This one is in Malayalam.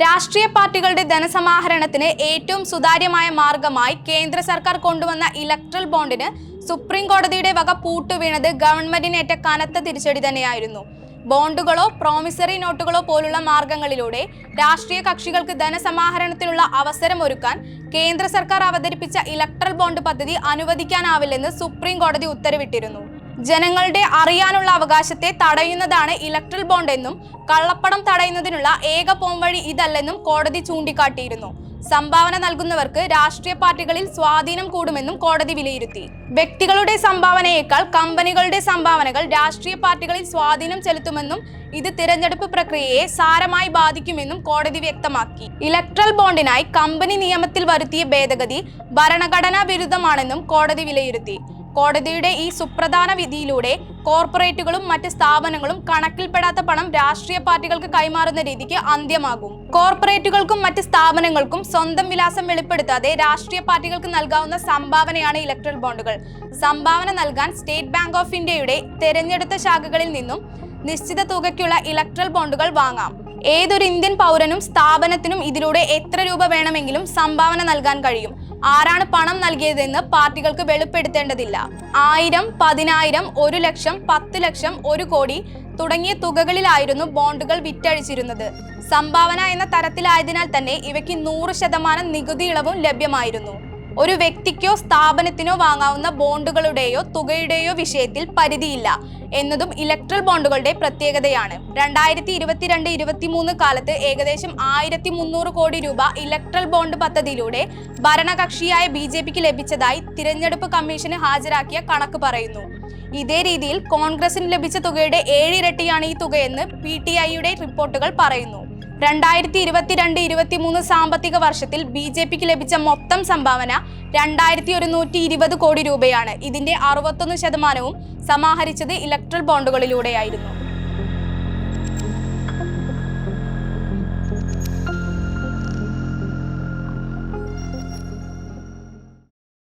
രാഷ്ട്രീയ പാർട്ടികളുടെ ധനസമാഹരണത്തിന് ഏറ്റവും സുതാര്യമായ മാർഗമായി കേന്ദ്ര സർക്കാർ കൊണ്ടുവന്ന ഇലക്ട്രൽ ബോണ്ടിന് സുപ്രീം കോടതിയുടെ വക പൂട്ടുവീണത് ഗവൺമെന്റിനേറ്റ കനത്ത തിരിച്ചടി തന്നെയായിരുന്നു. ബോണ്ടുകളോ പ്രോമിസറി നോട്ടുകളോ പോലുള്ള മാർഗങ്ങളിലൂടെ രാഷ്ട്രീയ കക്ഷികൾക്ക് ധനസമാഹരണത്തിനുള്ള അവസരം ഒരുക്കാൻ കേന്ദ്ര സർക്കാർ അവതരിപ്പിച്ച ഇലക്ട്രൽ ബോണ്ട് പദ്ധതി അനുവദിക്കാനാവില്ലെന്ന് സുപ്രീം കോടതി ഉത്തരവിട്ടിരുന്നു. ജനങ്ങളുടെ അറിയാനുള്ള അവകാശത്തെ തടയുന്നതാണ് ഇലക്ട്രൽ ബോണ്ട് എന്നും കള്ളപ്പണം തടയുന്നതിനുള്ള ഏക പോംവഴി ഇതല്ലെന്നും കോടതി ചൂണ്ടിക്കാട്ടിയിരുന്നു. സംഭാവന നൽകുന്നവർക്ക് രാഷ്ട്രീയ പാർട്ടികളിൽ സ്വാധീനം കൂടുമെന്നും കോടതി വിലയിരുത്തി. വ്യക്തികളുടെ സംഭാവനയേക്കാൾ കമ്പനികളുടെ സംഭാവനകൾ രാഷ്ട്രീയ പാർട്ടികളിൽ സ്വാധീനം ചെലുത്തുമെന്നും ഇത് തിരഞ്ഞെടുപ്പ് പ്രക്രിയയെ സാരമായി ബാധിക്കുമെന്നും കോടതി വ്യക്തമാക്കി. ഇലക്ട്രൽ ബോണ്ടിനായി കമ്പനി നിയമത്തിൽ വരുത്തിയ ഭേദഗതി ഭരണഘടനാ വിരുദ്ധമാണെന്നും കോടതി വിലയിരുത്തി. കോടതിയുടെ ഈ സുപ്രധാന വിധിയിലൂടെ കോർപ്പറേറ്റുകളും മറ്റ് സ്ഥാപനങ്ങളും കണക്കിൽപ്പെടാത്ത പണം രാഷ്ട്രീയ പാർട്ടികൾക്ക് കൈമാറുന്ന രീതിക്ക് അന്ത്യമാകും. കോർപ്പറേറ്റുകൾക്കും മറ്റ് സ്ഥാപനങ്ങൾക്കും സ്വന്തം വിലാസം വെളിപ്പെടുത്താതെ രാഷ്ട്രീയ പാർട്ടികൾക്ക് നൽകാവുന്ന സംഭാവനയാണ് ഇലക്ട്രൽ ബോണ്ടുകൾ. സംഭാവന നൽകാൻ സ്റ്റേറ്റ് ബാങ്ക് ഓഫ് ഇന്ത്യയുടെ തെരഞ്ഞെടുത്ത ശാഖകളിൽ നിന്നും നിശ്ചിത തുകയ്ക്കുള്ള ഇലക്ട്രൽ ബോണ്ടുകൾ വാങ്ങാം. ഏതൊരു ഇന്ത്യൻ പൗരനും സ്ഥാപനത്തിനും ഇതിലൂടെ എത്ര രൂപ വേണമെങ്കിലും സംഭാവന നൽകാൻ കഴിയും. ആരാണ് പണം നൽകിയതെന്ന് പാർട്ടികൾക്ക് വെളിപ്പെടുത്തേണ്ടതില്ല. ആയിരം പതിനായിരം ഒരു ലക്ഷം പത്ത് ലക്ഷം ഒരു കോടി തുടങ്ങിയ തുകകളിലായിരുന്നു ബോണ്ടുകൾ വിറ്റഴിച്ചിരുന്നത്. സംഭാവന എന്ന തരത്തിലായതിനാൽ തന്നെ ഇവയ്ക്ക് നൂറ് ശതമാനം നികുതി ഇളവും ലഭ്യമായിരുന്നു. ഒരു വ്യക്തിക്കോ സ്ഥാപനത്തിനോ വാങ്ങാവുന്ന ബോണ്ടുകളുടെയോ തുകയുടെയോ വിഷയത്തിൽ പരിധിയില്ല എന്നതും ഇലക്ട്രൽ ബോണ്ടുകളുടെ പ്രത്യേകതയാണ്. രണ്ടായിരത്തി ഇരുപത്തിരണ്ട് ഇരുപത്തിമൂന്ന് കാലത്ത് ഏകദേശം ആയിരത്തി മുന്നൂറ് കോടി രൂപ ഇലക്ട്രൽ ബോണ്ട് പദ്ധതിയിലൂടെ ഭരണകക്ഷിയായ ബി ജെ പിക്ക് ലഭിച്ചതായി തിരഞ്ഞെടുപ്പ് കമ്മീഷന് ഹാജരാക്കിയ കണക്ക് പറയുന്നു. ഇതേ രീതിയിൽ കോൺഗ്രസിന് ലഭിച്ച തുകയുടെ ഏഴിരട്ടിയാണ് ഈ തുകയെന്ന് പി ടി ഐയുടെ റിപ്പോർട്ടുകൾ പറയുന്നു. രണ്ടായിരത്തി ഇരുപത്തിരണ്ട് ഇരുപത്തിമൂന്ന് സാമ്പത്തിക വർഷത്തിൽ ബി ജെ പിക്ക് ലഭിച്ച മൊത്തം സംഭാവന രണ്ടായിരത്തി ഒരുന്നൂറ്റി ഇരുപത് കോടി രൂപയാണ്. ഇതിന്റെ അറുപത്തൊന്ന് ശതമാനവും സമാഹരിച്ചത് ഇലക്ട്രൽ ബോണ്ടുകളിലൂടെയായിരുന്നു.